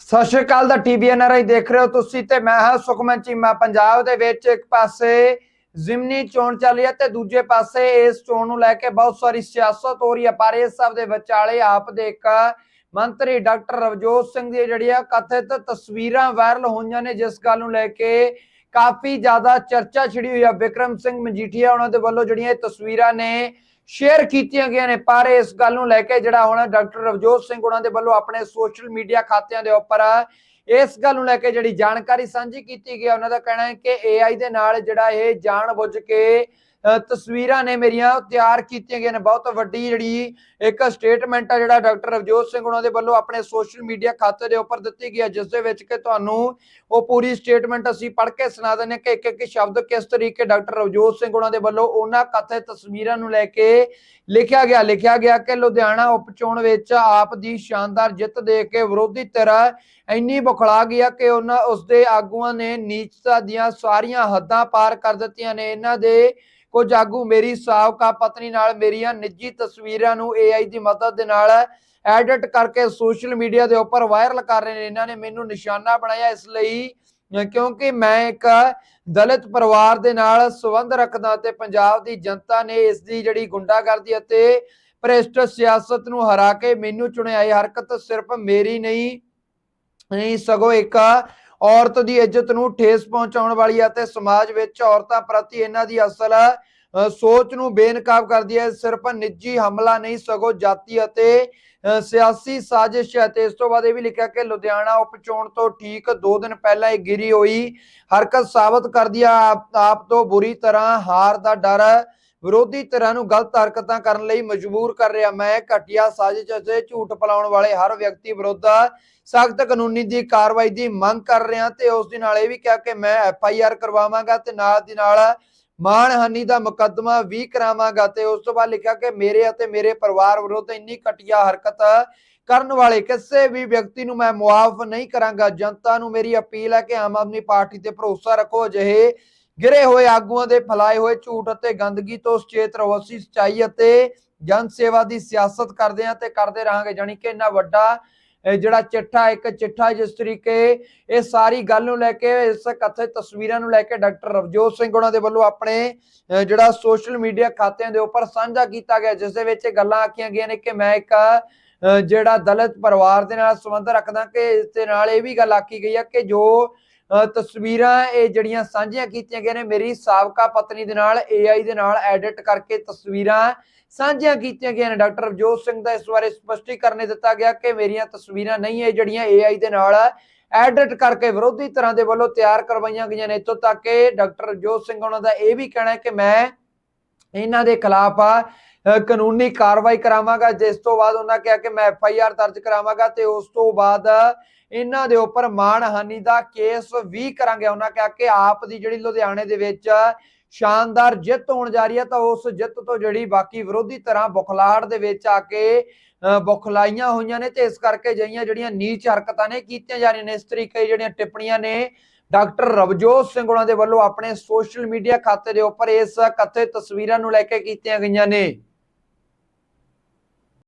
ਸਤਿ ਸ਼੍ਰੀ ਅਕਾਲ ਦਾ ਟੀਵੀਐਨ ਦੇਖ ਰਹੇ ਹੋ ਤੁਸੀਂ ਤੇ ਮੈਂ ਹਾਂ ਸੁਖਮਨ ਚੀਮਾ। ਪੰਜਾਬ ਦੇ ਵਿੱਚ ਇੱਕ ਪਾਸੇ ਜ਼ਿਮਨੀ ਚੋਣ ਚੱਲ ਰਹੀ ਹੈ ਤੇ ਦੂਜੇ ਪਾਸੇ ਇਸ ਚੋਣ ਨੂੰ ਲੈ ਕੇ ਬਹੁਤ ਸਾਰੀ ਸਿਆਸਤ ਹੋ ਰਹੀ ਹੈ, ਪਰ ਇਸ ਸਭ ਦੇ ਵਿਚਾਲੇ ਆਪ ਦੇ ਇੱਕ ਮੰਤਰੀ ਡਾਕਟਰ ਰਵਜੋਤ ਸਿੰਘ ਦੀ ਜਿਹੜੀ ਆ ਕਥਿਤ ਤਸਵੀਰਾਂ ਵਾਇਰਲ ਹੋਈਆਂ ਨੇ, ਜਿਸ ਗੱਲ ਨੂੰ ਲੈ ਕੇ ਕਾਫੀ ਜ਼ਿਆਦਾ ਚਰਚਾ ਛਿੜੀ ਹੋਈ ਆ ਵਿਕਰਮ ਸਿੰਘ ਮਜੀਠੀਆ ਉਹਨਾਂ ਦੇ ਵੱਲੋਂ ਜਿਹੜੀਆਂ ਇਹ ਤਸਵੀਰਾਂ ਨੇ ਸ਼ੇਅਰ ਕੀਤੀਆਂ ਗਈਆਂ ਨੇ, ਪਰ ਇਸ ਗੱਲ ਨੂੰ ਲੈ ਕੇ ਜਿਹੜਾ ਹੁਣ ਡਾਕਟਰ ਰਵਜੋਤ ਸਿੰਘ ਉਹਨਾਂ ਦੇ ਵੱਲੋਂ ਆਪਣੇ ਸੋਸ਼ਲ ਮੀਡੀਆ ਖਾਤਿਆਂ ਦੇ ਉੱਪਰ, ਇਸ ਗੱਲ ਨੂੰ ਲੈ ਕੇ ਜਿਹੜੀ ਜਾਣਕਾਰੀ ਸਾਂਝੀ ਕੀਤੀ ਗਈ ਉਹਨਾਂ ਦਾ ਕਹਿਣਾ ਹੈ ਕਿ AI ਦੇ ਨਾਲ ਜਿਹੜਾ ਇਹ ਜਾਣ ਬੁੱਝ ਕੇ ਤਸਵੀਰਾਂ ਨੇ ਮੇਰੀਆਂ ਤਿਆਰ ਕੀਤੀਆਂ ਗਈਆਂ ਨੇ। ਬਹੁਤ ਵੱਡੀ ਜਿਹੜੀ ਇੱਕ ਸਟੇਟਮੈਂਟ ਆ ਜਿਹੜਾ ਡਾਕਟਰ ਰਵਜੋਤ ਸਿੰਘ ਉਹਨਾਂ ਦੇ ਵੱਲੋਂ ਆਪਣੇ ਸੋਸ਼ਲ ਮੀਡੀਆ ਖਾਤੇ ਦੇ ਉੱਪਰ ਦਿੱਤੀ ਗਈ ਹੈ, ਜਿਸ ਦੇ ਵਿੱਚ ਕਿ ਤੁਹਾਨੂੰ ਉਹ ਪੂਰੀ ਸਟੇਟਮੈਂਟ ਅਸੀਂ ਪੜ੍ਹ ਕੇ ਸੁਣਾ ਦਿੰਦੇ ਹਾਂ ਕਿ ਇੱਕ ਇੱਕ ਸ਼ਬਦ ਕਿਸ ਤਰੀਕੇ ਡਾਕਟਰ ਰਵਜੋਤ ਸਿੰਘ ਉਹਨਾਂ ਦੇ ਵੱਲੋਂ ਉਹਨਾਂ ਕਥਿਤ ਤਸਵੀਰਾਂ ਨੂੰ ਲੈ ਕੇ ਲਿਖਿਆ ਗਿਆ। ਲਿਖਿਆ ਗਿਆ ਕਿ ਲੁਧਿਆਣਾ ਉਪ ਚੋਣ ਵਿੱਚ ਆਪ ਦੀ ਸ਼ਾਨਦਾਰ ਜਿੱਤ ਦੇ ਕੇ ਵਿਰੋਧੀ ਧਿਰ ਇੰਨੀ ਬੁਖਲਾ ਗਿਆ ਕਿ ਉਹਨਾਂ ਉਸ ਦੇ ਆਗੂਆਂ ਨੇ ਨੀਚਤਾ ਦੀਆਂ ਸਾਰੀਆਂ ਹੱਦਾਂ ਪਾਰ ਕਰ ਦਿੱਤੀਆਂ ਨੇ। ਇਹਨਾਂ ਦੇ ਕੁਝ ਆਗੂ ਮੇਰੀ ਸਾਬਕਾ ਪਤਨੀ ਨਾਲ ਮੇਰੀਆਂ ਨਿੱਜੀ ਤਸਵੀਰਾਂ ਨੂੰ AI ਦੀ ਮਦਦ ਦੇ ਨਾਲ ਐਡਿਟ ਕਰਕੇ ਸੋਸ਼ਲ ਮੀਡੀਆ ਦੇ ਉੱਪਰ ਵਾਇਰਲ ਕਰ ਰਹੇ ਨੇ। ਇਹਨਾਂ ਨੇ ਮੈਨੂੰ ਨਿਸ਼ਾਨਾ ਬਣਾਇਆ ਇਸ ਲਈ ਕਿਉਂਕਿ ਮੈਂ ਇੱਕ ਦਲਿਤ ਪਰਿਵਾਰ ਦੇ ਨਾਲ ਸੰਬੰਧ ਰੱਖਦਾ ਤੇ ਪੰਜਾਬ ਦੀ ਜਨਤਾ ਨੇ ਇਸ ਦੀ ਜਿਹੜੀ ਗੁੰਡਾਗਰਦੀ ਅਤੇ ਭ੍ਰਿਸ਼ਟ ਸਿਆਸਤ ਨੂੰ ਹਰਾ ਕੇ ਮੈਨੂੰ ਚੁਣਿਆ। ਇਹ ਹਰਕਤ ਸਿਰਫ ਮੇਰੀ ਨਹੀਂ ਨਹੀਂ, ਸਗੋਂ ਇੱਕ ਔਰਤ ਦੀ ਇੱਜ਼ਤ ਨੂੰ ਠੇਸ ਪਹੁੰਚਾਉਣ ਵਾਲੀ ਹੈ ਤੇ ਸਮਾਜ ਵਿੱਚ ਔਰਤਾਂ ਪ੍ਰਤੀ ਇਹਨਾਂ ਦੀ ਅਸਲ ਸੋਚ ਨੂੰ ਬੇਨਕਾਬ ਕਰਦੀ ਹੈ। ਸਿਰਫ ਨਿੱਜੀ ਹਮਲਾ ਨਹੀਂ, ਸਗੋਂ ਜਾਤੀ ਅਤੇ ਸਿਆਸੀ ਸਾਜ਼ਿਸ਼ ਹੈ। ਤੇ ਇਸ ਤੋਂ ਬਾਅਦ ਇਹ ਵੀ ਲਿਖਿਆ ਕਿ ਲੁਧਿਆਣਾ ਉਪਚੋਣ ਤੋਂ ਠੀਕ 2 ਦਿਨ ਪਹਿਲਾਂ ਇਹ ਗਿਰੀ ਹੋਈ ਹਰਕਤ ਸਾਬਤ ਕਰਦੀ ਹੈ ਆਪ ਆਪ ਤੋਂ ਬੁਰੀ ਤਰ੍ਹਾਂ ਹਾਰ ਦਾ ਡਰ ਵਿਰੋਧੀ ਧਿਰਾਂ ਨੂੰ ਗਲਤ ਹਰਕਤਾਂ ਕਰਨ ਲਈ ਮਜਬੂਰ ਕਰ ਰਿਹਾ। ਮੈਂ ਘਟੀਆ ਸਾਜ਼ਿਸ਼ ਅਤੇ ਝੂਠ ਫੈਲਾਉਣ ਵਾਲੇ ਹਰ ਵਿਅਕਤੀ ਵਿਰੁੱਧ ਸਖਤ ਕਾਨੂੰਨੀ ਦੀ ਕਾਰਵਾਈ ਦੀ ਮੰਗ ਕਰ ਰਿਹਾ ਤੇ ਉਸ ਦੇ ਨਾਲ ਇਹ ਵੀ ਕਿਹਾ ਕਿ ਮੈਂ ਐਫ ਆਈ ਆਰ ਕਰਵਾਵਾਂਗਾ ਤੇ ਨਾਲ ਦੀ ਨਾਲ ਮਾਣਹਾਨੀ ਦਾ ਮੁਕੱਦਮਾ ਵੀ ਕਰਾਵਾਂਗਾ ਤੇ ਉਸ ਤੋਂ ਬਾਅਦ ਲਿਖਿਆ ਕਿ ਮੇਰੇ ਅਤੇ ਮੇਰੇ ਪਰਿਵਾਰ ਵਿਰੁੱਧ ਇੰਨੀ ਘਟੀਆ ਹਰਕਤ ਕਰਨ ਵਾਲੇ ਕਿਸੇ ਵੀ ਵਿਅਕਤੀ ਨੂੰ ਮੈਂ ਮੁਆਫ ਨਹੀਂ ਕਰਾਂਗਾ। ਜਨਤਾ ਨੂੰ ਮੇਰੀ ਅਪੀਲ ਹੈ ਕਿ ਆਮ ਆਦਮੀ ਪਾਰਟੀ ਤੇ ਭਰੋਸਾ ਰੱਖੋ। ਅਜਿਹੇ ਗਿਰੇ ਹੋਏ ਆਗੂਆਂ ਦੇ, ਫੈਲਾਏ ਹੋਏ ਝੂਠ ਅਤੇ ਗੰਦਗੀ ਤੋਂ ਸੁਚੇਤ ਰਹੋ। ਅਸੀਂ ਸੱਚਾਈ ਅਤੇ ਜਨ ਸੇਵਾ ਦੀ ਸਿਆਸਤ ਕਰਦੇ ਹਾਂ ਤੇ ਕਰਦੇ ਰਹਾਂਗੇ। ਜਾਨੀ ਕਿ ਇੰਨਾ ਵੱਡਾ ਜਿਹੜਾ ਚਿੱਠਾ, ਇੱਕ ਚਿੱਠਾ ਜਿਸ ਤਰੀਕੇ ਇਹ ਸਾਰੀ ਗੱਲ ਨੂੰ ਲੈ ਕੇ, ਇਸ ਕਥਿਤ ਤਸਵੀਰਾਂ ਨੂੰ ਲੈ ਕੇ ਡਾਕਟਰ ਰਵਜੋਤ ਸਿੰਘ ਉਹਨਾਂ ਦੇ ਵੱਲੋਂ ਆਪਣੇ ਜਿਹੜਾ ਸੋਸ਼ਲ ਮੀਡੀਆ ਖਾਤਿਆਂ ਦੇ ਉੱਪਰ ਸਾਂਝਾ ਕੀਤਾ ਗਿਆ, ਜਿਸ ਦੇ ਵਿੱਚ ਇਹ ਗੱਲਾਂ ਆਖੀਆਂ ਗਈਆਂ ਨੇ ਕਿ ਮੈਂ ਇੱਕ ਜਿਹੜਾ ਦਲਿਤ ਪਰਿਵਾਰ ਦੇ ਨਾਲ ਸੰਬੰਧ ਰੱਖਦਾ ਕਿ ਇਸ ਦੇ ਨਾਲ ਇਹ ਵੀ ਗੱਲ ਆਖੀ ਗਈ ਹੈ ਕਿ ਜੋ ਤਸਵੀਰਾਂ ਇਹ ਜਿਹੜੀਆਂ ਸਾਂਝੀਆਂ ਕੀਤੀਆਂ ਗਈਆਂ ਨੇ, ਮੇਰੀ ਸਾਬਕਾ ਪਤਨੀ ਦੇ ਨਾਲ AI ਦੇ ਨਾਲ ਐਡਿਟ ਕਰਕੇ ਤਸਵੀਰਾਂ ਸਾਂਝੀਆਂ ਕੀਤੀਆਂ ਗਈਆਂ ਨੇ। ਡਾਕਟਰ ਰਵਜੋਤ ਸਿੰਘ ਦਾ ਇਸ ਬਾਰੇ ਸਪਸ਼ਟੀਕਰਨ ਦਿੱਤਾ ਗਿਆ ਕਿ ਮੇਰੀਆਂ ਤਸਵੀਰਾਂ ਨਹੀਂ, ਇਹ ਜਿਹੜੀਆਂ AI ਦੇ ਨਾਲ ਐਡਿਟ ਕਰਕੇ ਵਿਰੋਧੀ ਤਰ੍ਹਾਂ ਦੇ ਵੱਲੋਂ ਤਿਆਰ ਕਰਵਾਈਆਂ ਗਈਆਂ ਨੇ। ਇੱਥੋਂ ਤੱਕ ਕਿ ਡਾਕਟਰ ਰਵਜੋਤ ਸਿੰਘ ਉਹਨਾਂ ਦਾ ਇਹ ਵੀ ਕਹਿਣਾ ਹੈ ਕਿ ਮੈਂ ਇਹਨਾਂ ਦੇ ਖਿਲਾਫ ਕਾਨੂੰਨੀ ਕਾਰਵਾਈ ਕਰਾਵਾਂਗਾ ਜਿਸ ਤੋਂ ਬਾਅਦ ਉਹਨਾਂ ਕਿਹਾ ਕਿ ਮੈਂ ਐਫ ਆਈ ਆਰ ਦਰਜ ਕਰਾਵਾਂਗਾ ਤੇ ਉਸ ਤੋਂ ਬਾਅਦ ਇਹਨਾਂ ਦੇ ਉੱਪਰ ਮਾਣਹਾਨੀ ਦਾ ਕੇਸ ਵੀ ਕਰਾਂਗੇ। ਉਹਨਾਂ ਕਿਹਾ ਕਿ ਆਪ ਦੀ ਜਿਹੜੀ ਲੁਧਿਆਣੇ ਦੇ ਵਿੱਚ ਸ਼ਾਨਦਾਰ ਜਿੱਤ ਹੋਣ ਜਾ ਰਹੀ ਹੈ ਤਾਂ ਉਸ ਜਿੱਤ ਤੋਂ ਜਿਹੜੀ ਬਾਕੀ ਵਿਰੋਧੀ ਤਰ੍ਹਾਂ ਬੁਖਲਾੜ ਦੇ ਵਿੱਚ ਆ ਕੇ ਅ, ਬੁਖਲਾਈਆਂ ਹੋਈਆਂ ਨੇ ਤੇ ਇਸ ਕਰਕੇ ਜਈਆਂ ਜਿਹੜੀਆਂ ਨੀਚ ਹਰਕਤਾਂ ਨੇ ਕੀਤੀਆਂ ਜਾ ਰਹੀਆਂ ਨੇ ਇਸ ਤਰੀਕੇ ਦੀਆਂ ਜਿਹੜੀਆਂ ਟਿੱਪਣੀਆਂ ਨੇ ਡਾਕਟਰ ਰਵਜੋਤ ਸਿੰਘ ਉਹਨਾਂ ਦੇ ਵੱਲੋਂ ਆਪਣੇ ਸੋਸ਼ਲ ਮੀਡੀਆ ਖਾਤੇ ਦੇ ਉੱਪਰ ਇਸ ਕਥਿਤ ਤਸਵੀਰਾਂ ਨੂੰ ਲੈ ਕੇ ਕੀਤੀਆਂ ਗਈਆਂ ਨੇ।